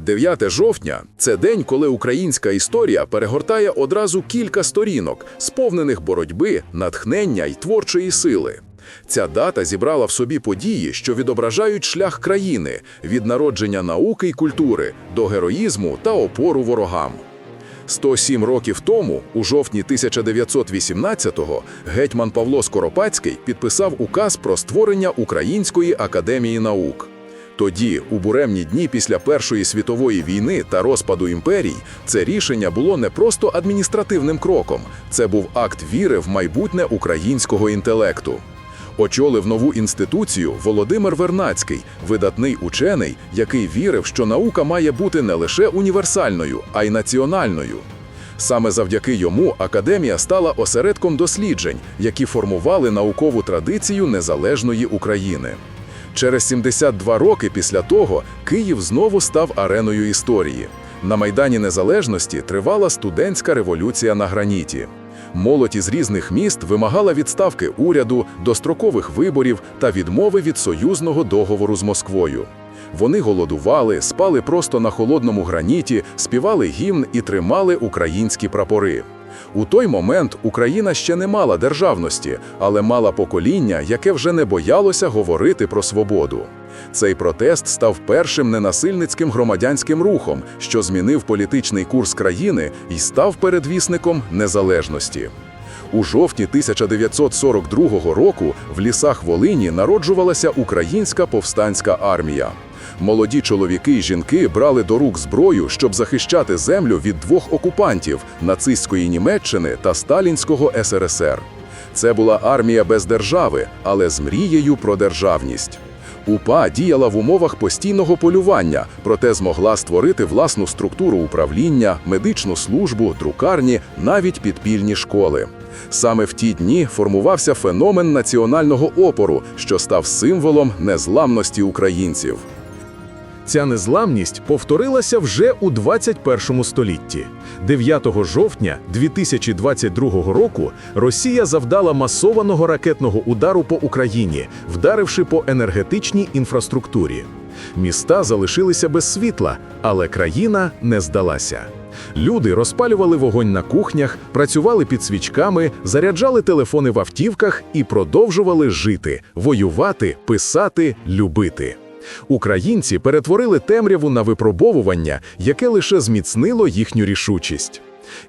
9 жовтня це день, коли українська історія перегортає одразу кілька сторінок, сповнених боротьби, натхнення й творчої сили. Ця дата зібрала в собі події, що відображають шлях країни від народження науки й культури до героїзму та опору ворогам. 107 років тому, у жовтні 1918-го, гетьман Павло Скоропадський підписав указ про створення Української академії наук. Тоді, у буремні дні після Першої світової війни та розпаду імперій, це рішення було не просто адміністративним кроком, це був акт віри в майбутнє українського інтелекту. Очолив нову інституцію Володимир Вернацький, видатний учений, який вірив, що наука має бути не лише універсальною, а й національною. Саме завдяки йому академія стала осередком досліджень, які формували наукову традицію незалежної України. Через 72 роки після того Київ знову став ареною історії. На Майдані Незалежності тривала студентська революція на граніті. Молодь із різних міст вимагала відставки уряду, дострокових виборів та відмови від союзного договору з Москвою. Вони голодували, спали просто на холодному граніті, співали гімн і тримали українські прапори. У той момент Україна ще не мала державності, але мала покоління, яке вже не боялося говорити про свободу. Цей протест став першим ненасильницьким громадянським рухом, що змінив політичний курс країни і став передвісником незалежності. У жовтні 1942 року в лісах Волині народжувалася українська повстанська армія. Молоді чоловіки й жінки брали до рук зброю, щоб захищати землю від двох окупантів нацистської Німеччини та Сталінського СРСР. Це була армія без держави, але з мрією про державність. УПА діяла в умовах постійного полювання, проте змогла створити власну структуру управління, медичну службу, друкарні, навіть підпільні школи. Саме в ті дні формувався феномен національного опору, що став символом незламності українців. Ця незламність повторилася вже у 21 столітті. 9 жовтня 2022 року Росія завдала масованого ракетного удару по Україні, вдаривши по енергетичній інфраструктурі. Міста залишилися без світла, але країна не здалася. Люди розпалювали вогонь на кухнях, працювали під свічками, заряджали телефони в автівках і продовжували жити, воювати, писати, любити. Українці перетворили темряву на випробовування, яке лише зміцнило їхню рішучість.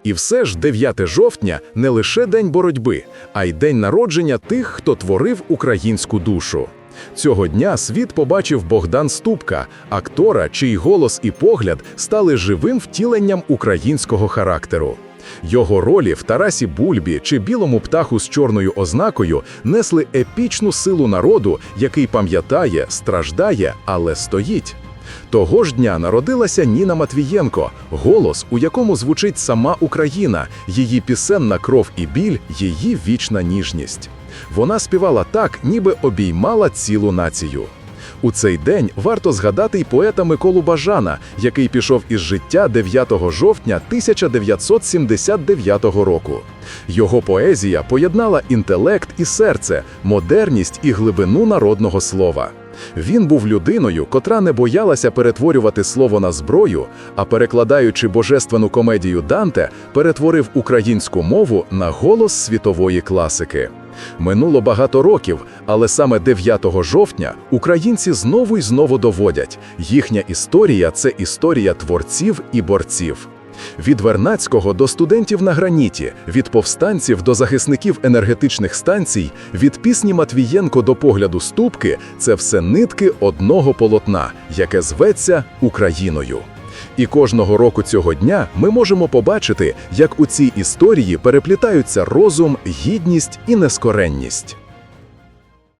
І все ж 9 жовтня не лише день боротьби, а й день народження тих, хто творив українську душу. Цього дня світ побачив Богдан Ступка, актора, чий голос і погляд стали живим втіленням українського характеру. Його ролі в Тарасі Бульбі чи білому птаху з чорною ознакою несли епічну силу народу, який пам'ятає, страждає, але стоїть. Того ж дня народилася Ніна Матвієнко, голос, у якому звучить сама Україна, її пісенна кров і біль, її вічна ніжність. Вона співала так, ніби обіймала цілу націю. У цей день варто згадати й поета Миколу Бажана, який пішов із життя 9 жовтня 1979 року. Його поезія поєднала інтелект і серце, модерність і глибину народного слова. Він був людиною, котра не боялася перетворювати слово на зброю, а перекладаючи божественну комедію Данте, перетворив українську мову на голос світової класики. Минуло багато років, але саме 9 жовтня українці знову й знову доводять, їхня історія це історія творців і борців. Від Вернацького до студентів на граніті, від повстанців до захисників енергетичних станцій, від пісні Матвієнко до погляду ступки це все нитки одного полотна, яке зветься Україною. І кожного року цього дня ми можемо побачити, як у цій історії переплітаються розум, гідність і нескоренність.